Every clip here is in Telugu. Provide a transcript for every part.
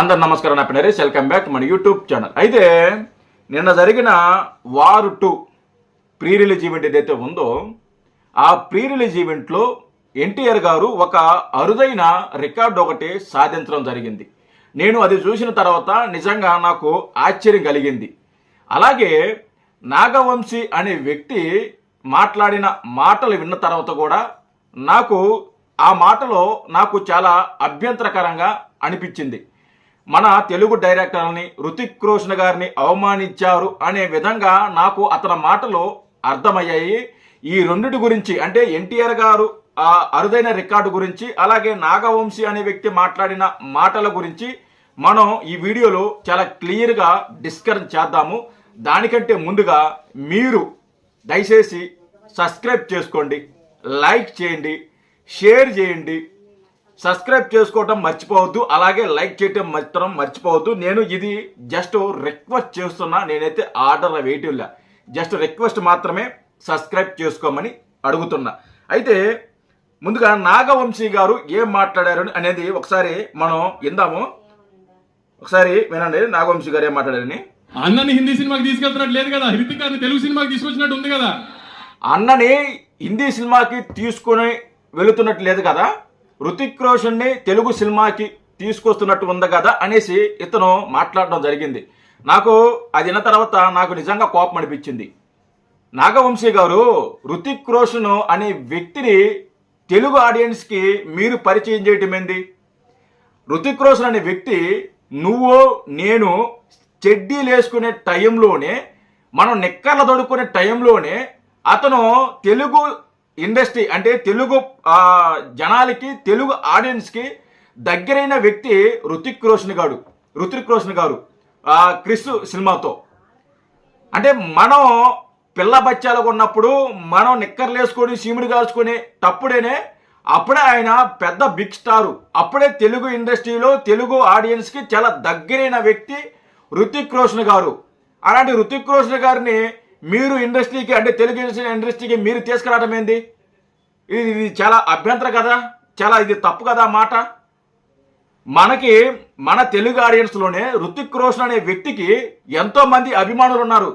అందరు నమస్కారం నా పేరు వెల్కమ్ బ్యాక్ మన యూట్యూబ్ ఛానల్ అయితే నిన్న జరిగిన war two pre release event ఏదైతే ఉందో ఆ ప్రీ రిలీజ్ ఈవెంట్లో ఎన్టీఆర్ గారు ఒక అరుదైన రికార్డు ఒకటి సాధించడం జరిగింది. నేను అది చూసిన తర్వాత నిజంగా నాకు ఆశ్చర్యం కలిగింది. అలాగే నాగవంశీ అనే వ్యక్తి మాట్లాడిన మాటలు విన్న తర్వాత కూడా నాకు ఆ మాటలో నాకు చాలా అభ్యంతరకరంగా అనిపించింది. మన తెలుగు డైరెక్టర్ని రుతిక్ రోషన్ గారిని అవమానించారు అనే విధంగా నాకు అతని మాటలు అర్థమయ్యాయి. ఈ రెండిటి గురించి అంటే ఎన్టీఆర్ గారు ఆ అరుదైన రికార్డు గురించి అలాగే నాగవంశీ అనే వ్యక్తి మాట్లాడిన మాటల గురించి మనం ఈ వీడియోలో చాలా క్లియర్గా డిస్కస్ చేద్దాము. దానికంటే ముందుగా మీరు దయచేసి సబ్స్క్రైబ్ చేసుకోండి లైక్ చేయండి షేర్ చేయండి. సబ్స్క్రైబ్ చేసుకోవటం మర్చిపోవద్దు అలాగే లైక్ చేయటం మాత్రం మర్చిపోవద్దు. నేను ఇది జస్ట్ రిక్వెస్ట్ చేస్తున్నా నేనైతే ఆర్డర్ వేయటంలా జస్ట్ రిక్వెస్ట్ మాత్రమే సబ్స్క్రైబ్ చేసుకోమని అడుగుతున్నా. అయితే ముందుగా నాగవంశీ గారు ఏం మాట్లాడారు అనేది ఒకసారి మనం విందాము. ఒకసారి వినండి నాగవంశీ గారు ఏం మాట్లాడారని. అన్నని హిందీ సినిమాకి తీసుకెళ్తున్నట్టు లేదు కదా. హృతిక్ గారిని తెలుగు సినిమాకి తీసుకొచ్చినట్టు ఉంది కదా. అన్నని హిందీ సినిమాకి తీసుకొని వెళుతున్నట్టు లేదు కదా. రుతిక్ రోషన్ని తెలుగు సినిమాకి తీసుకొస్తున్నట్టు ఉంది కదా అనేసి ఇతను మాట్లాడడం జరిగింది. నాకు అది విన్న తర్వాత నాకు నిజంగా కోపం అనిపించింది. నాగవంశీ గారు రుతిక్ రోషన్ అనే వ్యక్తిని తెలుగు ఆడియన్స్కి మీరు పరిచయం చేయటం ఏంది? రుతిక్ రోషన్ అనే వ్యక్తి నువ్వు నేను చెడ్డీలు వేసుకునే టైంలోనే మనం నిక్కర్లు తడుక్కునే టైంలోనే అతను తెలుగు ఇండస్ట్రీ అంటే తెలుగు జనాలకి తెలుగు ఆడియన్స్కి దగ్గరైన వ్యక్తి రుతిక్ రోషన్ గారు రుతిక్ రోషన్ గారు క్రిస్ సినిమాతో. అంటే మనం పిల్ల బచ్చాలకు ఉన్నప్పుడు మనం నిక్కర్లు వేసుకొని సీముడు కాల్చుకునే తప్పుడేనే అప్పుడే ఆయన పెద్ద బిగ్ స్టారు. అప్పుడే తెలుగు ఇండస్ట్రీలో తెలుగు ఆడియన్స్కి చాలా దగ్గరైన వ్యక్తి రుతిక్ రోషన్ గారు. అలాంటి రుతిక్ రోషన్ గారిని మీరు ఇండస్ట్రీకి అంటే తెలుగు ఇండస్ట్రీకి మీరు తీసుకురావడం ఏంది? ఇది ఇది చాలా అభ్యంతర కదా చాలా ఇది తప్పు కదా మాట. మనకి మన తెలుగు ఆడియన్స్లోనే రుతిక్ రోషన్ అనే వ్యక్తికి ఎంతోమంది అభిమానులు ఉన్నారు.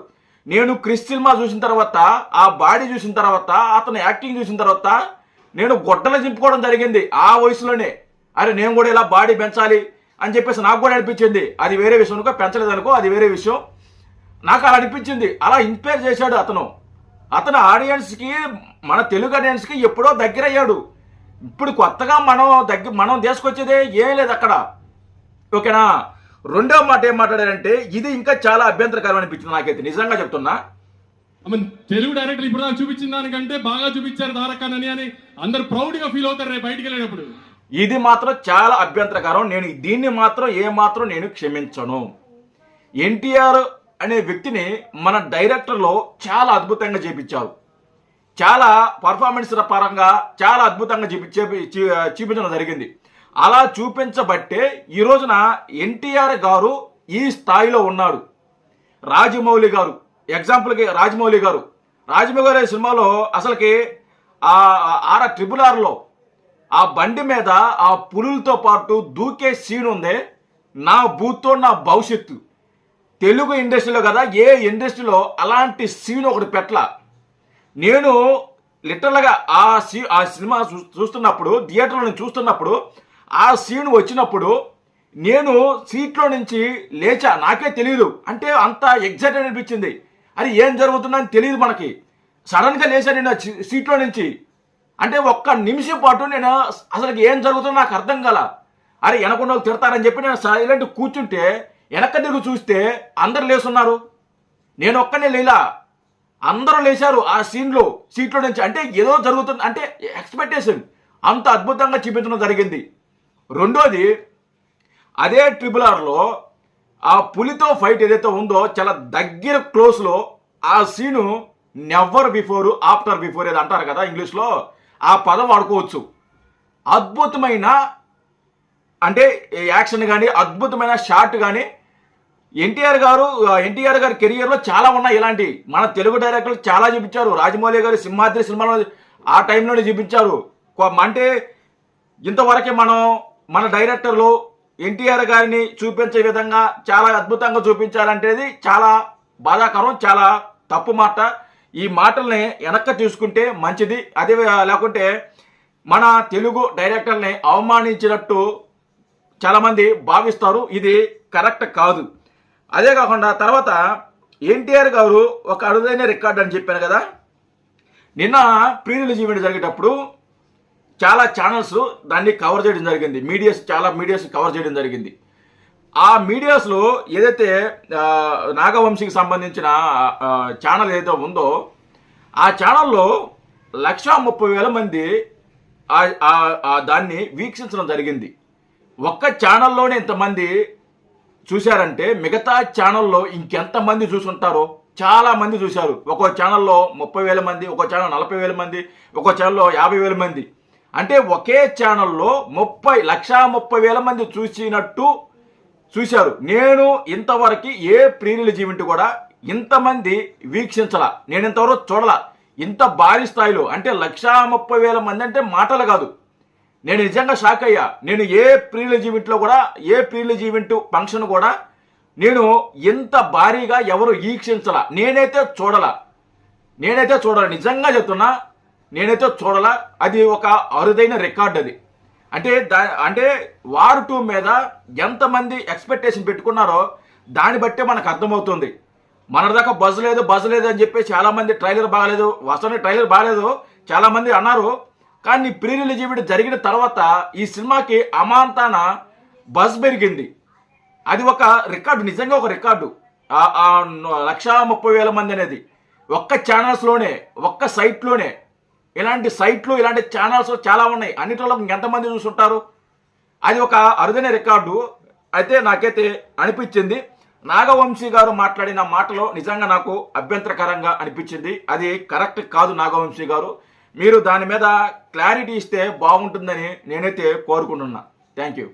నేను క్రిస్ సినిమా చూసిన తర్వాత ఆ బాడీ చూసిన తర్వాత అతని యాక్టింగ్ చూసిన తర్వాత నేను గొడ్డలు చింపుకోవడం జరిగింది ఆ వయసులోనే. అరే నేను కూడా ఇలా బాడీ పెంచాలి అని చెప్పేసి నాకు కూడా అనిపించింది. అది వేరే విషయం అనుకో పెంచలేదనుకో అది వేరే విషయం. నాకు అలా అనిపించింది. అలా ఇన్స్పైర్ చేశాడు అతను. అతను ఆడియన్స్కి మన తెలుగు ఆడియన్స్కి ఎప్పుడో దగ్గర అయ్యాడు. ఇప్పుడు కొత్తగా మనం దగ్గర మనం తీసుకొచ్చేదే ఏం లేదు అక్కడ. ఓకేనా? రెండో మాట ఏం మాట్లాడారంటే ఇది ఇంకా చాలా అభ్యంతరకరం అనిపించింది నాకైతే. నిజంగా చెప్తున్నా. తెలుగు డైరెక్టర్ ఇప్పుడు దాకా చూపించిన దానికంటే బాగా చూపించారు తారకన్నని అని అందరు ప్రౌడ్గా ఫీల్ అవుతారు రేపు బయటికి వెళ్ళేటప్పుడు. ఇది మాత్రం చాలా అభ్యంతరకరం. నేను దీన్ని మాత్రం ఏ మాత్రం నేను క్షమించను. ఎన్టీఆర్ అనే వ్యక్తిని మన డైరెక్టర్లో చాలా అద్భుతంగా చేపించారు. చాలా పర్ఫార్మెన్స్ పరంగా చాలా అద్భుతంగా చూపి చూపించడం జరిగింది. అలా చూపించబట్టే ఈ రోజున ఎన్టీఆర్ గారు ఈ స్థాయిలో ఉన్నాడు రాజమౌళి గారు ఎగ్జాంపుల్కి రాజమౌళి గారు. రాజమౌళి గారి సినిమాలో అసలుకి ఆ ఆర ట్రిపుల్ ఆర్లో ఆ బండి మీద ఆ పులులతో పాటు దూకే సీన్ ఉందే నా బూత్తో నా భవిష్యత్తు. తెలుగు ఇండస్ట్రీలో కదా ఏ ఇండస్ట్రీలో అలాంటి సీన్ ఒకటి పెట్టల. నేను లిటరల్గా ఆ సీ ఆ సినిమా చూ- చూస్తున్నప్పుడు థియేటర్లో నేను చూస్తున్నప్పుడు ఆ సీన్ వచ్చినప్పుడు నేను సీట్లో నుంచి లేచా. నాకే తెలియదు అంటే అంత ఎగ్జైట్ అనిపించింది. అది ఏం జరుగుతుందని తెలియదు మనకి. సడన్గా లేచా నేను సీట్లో నుంచి. అంటే ఒక్క నిమిషం పాటు నేను అసలు ఏం జరుగుతుందో నాకు అర్థం కాల. అరే వెనకుండా తిడతారని చెప్పి నేను సైలెంట్ కూర్చుంటే వెనక్క తిరిగి చూస్తే అందరు లేసున్నారు నేను ఒక్కనే లేలా? అందరూ లేచారు ఆ సీన్లో సీట్లో నుంచి. అంటే ఏదో జరుగుతుంది అంటే ఎక్స్పెక్టేషన్ అంత అద్భుతంగా చూపించడం జరిగింది. రెండోది అదే ట్రిపుల్ ఆర్లో ఆ పులితో ఫైట్ ఏదైతే ఉందో చాలా దగ్గర క్లోజ్లో ఆ scene never before after before ఏది అంటారు కదా ఇంగ్లీష్లో ఆ పదం వాడుకోవచ్చు. అద్భుతమైన అంటే యాక్షన్ కానీ అద్భుతమైన షాట్ కానీ ఎన్టీఆర్ గారు ఎన్టీఆర్ గారి కెరియర్లో చాలా ఉన్నాయి. ఇలాంటి మన తెలుగు డైరెక్టర్లు చాలా చూపించారు. రాజమౌళి గారు సింహాద్రి సినిమాలో ఆ టైంలోనే చూపించారు. అంటే ఇంతవరకే మనం మన డైరెక్టర్లు ఎన్టీఆర్ గారిని చూపించే విధంగా చాలా అద్భుతంగా చూపించారంటేది చాలా బాధాకరం చాలా తప్పు మాట. ఈ మాటల్ని వెనక్కి తీసుకుంటే మంచిది. అదే లేకుంటే మన తెలుగు డైరెక్టర్ని అవమానించినట్టు చాలామంది భావిస్తారు ఇది కరెక్ట్ కాదు. అదే కాకుండా తర్వాత ఎన్టీఆర్ గారు ఒక అరుదైన రికార్డ్ అని చెప్పాను కదా. నిన్న ప్రీ రిలీజ్ ఈవెంట్ జరిగేటప్పుడు చాలా ఛానల్స్ దాన్ని కవర్ చేయడం జరిగింది. మీడియాస్ చాలా మీడియాస్ కవర్ చేయడం జరిగింది. ఆ మీడియాస్లో ఏదైతే నాగవంశీకి సంబంధించిన ఛానల్ ఏదైతే ఉందో ఆ ఛానల్లో లక్ష ముప్పై వేల మంది ఆ దాన్ని వీక్షించడం జరిగింది. ఒక్క ఛానల్లోనే ఇంతమంది చూశారంటే మిగతా ఛానల్లో ఇంకెంతమంది చూసుంటారో చాలా మంది చూశారు. ఒక్కో ఛానల్లో ముప్పై వేల మంది ఒక్కో ఛానల్ నలభై వేల మంది ఒక్కో ఛానల్లో యాభై వేల మంది. అంటే ఒకే ఛానల్లో ముప్పై లక్షా ముప్పై వేల మంది చూసినట్టు చూశారు. నేను ఇంతవరకు ఏ ప్రీరిలీజ్ ఈవెంట్ కూడా ఇంతమంది వీక్షించలా. నేను ఇంతవరకు చూడలా. ఇంత భారీ స్థాయిలో. అంటే లక్షా ముప్పై వేల మంది అంటే మాటలు కాదు. నేను నిజంగా షాక్ అయ్యా. నేను ఏ ప్రీ రిలీజ్ ఈవెంట్లో కూడా ఏ ప్రీ రిలీజ్ ఈవెంట్ ఫంక్షన్ కూడా నేను ఇంత భారీగా ఎవరు వీక్షించలా నేనైతే చూడలా. నేనైతే చూడాలి. నిజంగా చెప్తున్నా నేనైతే చూడాల. అది ఒక అరుదైన రికార్డ్ అది. అంటే దా అంటే వార్ టూ మీద ఎంతమంది ఎక్స్పెక్టేషన్ పెట్టుకున్నారో దాన్ని బట్టే మనకు అర్థమవుతుంది. మన దాకా బజ్ లేదు బజ్ లేదు అని చెప్పి చాలామంది ట్రైలర్ బాగలేదు వస్తున్న ట్రైలర్ బాగలేదు చాలామంది అన్నారు కానీ ప్రీ రిలీజ్ ఈవెంట్ జరిగిన తర్వాత ఈ సినిమాకి అమాంతాన బజ్ పెరిగింది. అది ఒక రికార్డు నిజంగా ఒక రికార్డు. లక్ష ముప్పై వేల మంది అనేది ఒక్క ఛానల్స్లోనే ఒక్క సైట్లోనే ఇలాంటి సైట్లు ఇలాంటి ఛానల్స్ చాలా ఉన్నాయి. అన్నిటిలో ఎంతమంది చూసుంటారు? అది ఒక అరుదైన రికార్డు. అయితే నాకైతే అనిపించింది. నాగవంశీ గారు మాట్లాడిన మాటలో నిజంగా నాకు అభ్యంతరకరంగా అనిపించింది. అది కరెక్ట్ కాదు నాగవంశీ గారు. మీరు దాని మీద క్లారిటీ ఇస్తే బాగుంటుందని నేనైతే కోరుకుంటున్నా. Thank you